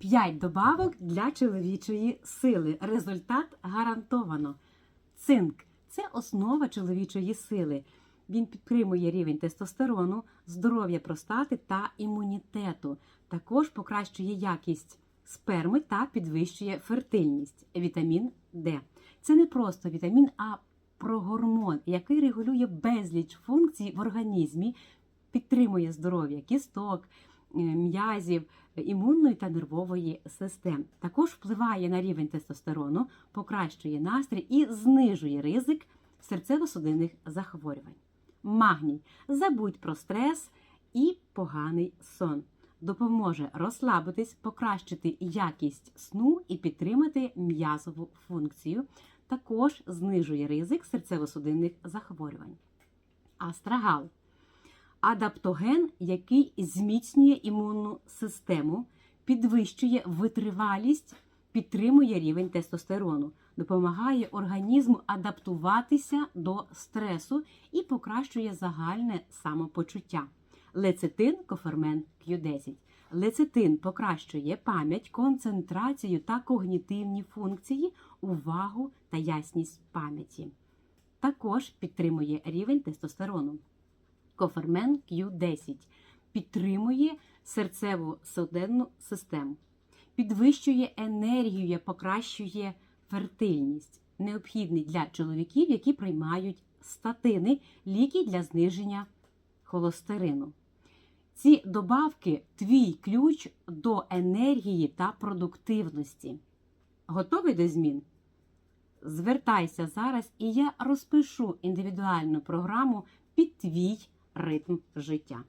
5 добавок для чоловічої сили. Результат гарантовано. Цинк це основа чоловічої сили. Він підтримує рівень тестостерону, здоров'я простати та імунітету. Також покращує якість сперми та підвищує фертильність. Вітамін Д. Це не просто вітамін, а прогормон, який регулює безліч функцій в організмі, підтримує здоров'я кісток, е, м'язів, імунної та нервової систем. Також впливає на рівень тестостерону, покращує настрій і знижує ризик серцево-судинних захворювань. Магній. Забудь про стрес і поганий сон. Допоможе розслабитись, покращити якість сну і підтримати м'язову функцію. Також знижує ризик серцево-судинних захворювань. Астрагал адаптоген, який зміцнює імунну систему, підвищує витривалість, підтримує рівень тестостерону, допомагає організму адаптуватися до стресу і покращує загальне самопочуття. Лецитин кофермен Q10. Лецитин покращує пам'ять, концентрацію та когнітивні функції, увагу та ясність пам'яті. Також підтримує рівень тестостерону. Кофермен Q10 підтримує серцеву судинну систему, підвищує енергію, покращує фертильність, необхідний для чоловіків, які приймають статини, ліки для зниження холестерину. Ці добавки твій ключ до енергії та продуктивності. Готовий до змін? Звертайся зараз, і я розпишу індивідуальну програму під твій ритм життя.